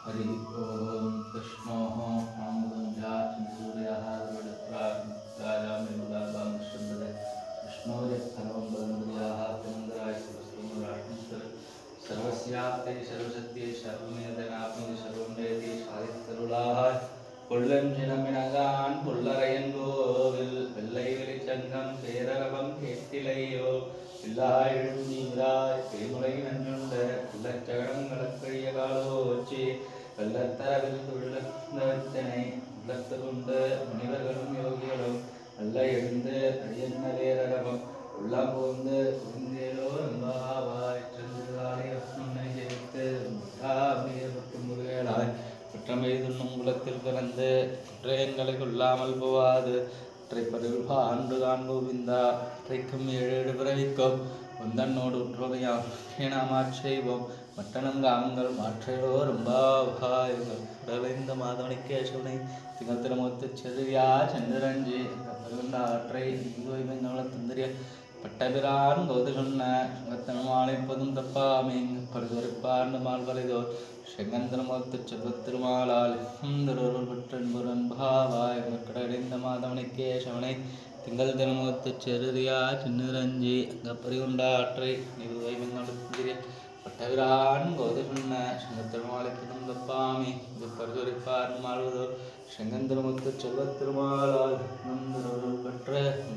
हरि ओम कृष्णोः आमुदं जाचन्द्रूर्यः विमुदाबाङ्गश्चन्द्रे विष्णोर्यत्थनवं बलन्द्रियाः पुनन्दराय सुरस्तुमुराष्टुतर सर्वस्याप्ते सर्वसत्ये सर्वमेदनाप्नोति सर्वं जयति சாதித்தருளாக கொள்ளஞ்சினமினகான் புல்லரையன் கோவில் வெள்ளை வெளிச்சங்கம் பேரரவம் கேட்டிலையோ பிள்ளாய் எழுந்தீராய் பேமுலை நஞ்சுண்ட காலோச்சி வெள்ளத்தரவில் துள்ளத்தனை உள்ளத்து கொண்ட முனிவர்களும் யோகிகளும் அல்ல எழுந்து அடியன்ன வேரரவம் உள்ளம் புகுந்து புரிந்தேலோ நம்பாவாய் சென்றுகாலை முன்னை ஜெயித்து முகாமியப்பட்டு முருகேளாய் குற்றமை துண்ணும் குலத்தில் பிறந்து குற்றயங்களை கொள்ளாமல் போவாது. ஒற்றைப்பதில் ஆண்டு தான் கோவிந்தா ஒற்றைக்கும் ஏழு பிறவிக்கும் வந்தன்னோடு உற்றோகையா ஏனாமாற் மட்டணம் காமங்கள் மாற்றையோ ரொம்பாவாயுங்கள் உடலைந்த மாதவனை கேசவனை திங்கள் திருமூர்த்தி செதுவியா சந்திரஞ்சி ஆற்றை இந்து நவள தந்திரிய பட்டபிரான் கோது சொன்ன சுகத்தனமாலை பொதும் தப்பாமே. பரிதுரைப்பார்ந்த மால்வரைதோர் செங்கந்தனமோத்து செல்வத் திருமாலால் பற்றன்புரன் பாவாய் கடடைந்த மாதவனை கேசவனை திங்கள் தினமோத்து செருதியா சின்னிரஞ்சி அங்கப்பறி உண்டாற்றை நிறுவை வெங்கடத்திரிய பட்டபிரான் கோது சொன்ன செங்கத்திருமாலை புதும் தப்பாமே. இது பரிதுரைப்பார் மாழ்வதோர் செங்கந்திரமுத்து செல்வத் திருமாலால் பெற்ற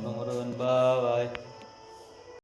முருகன் பாவாய்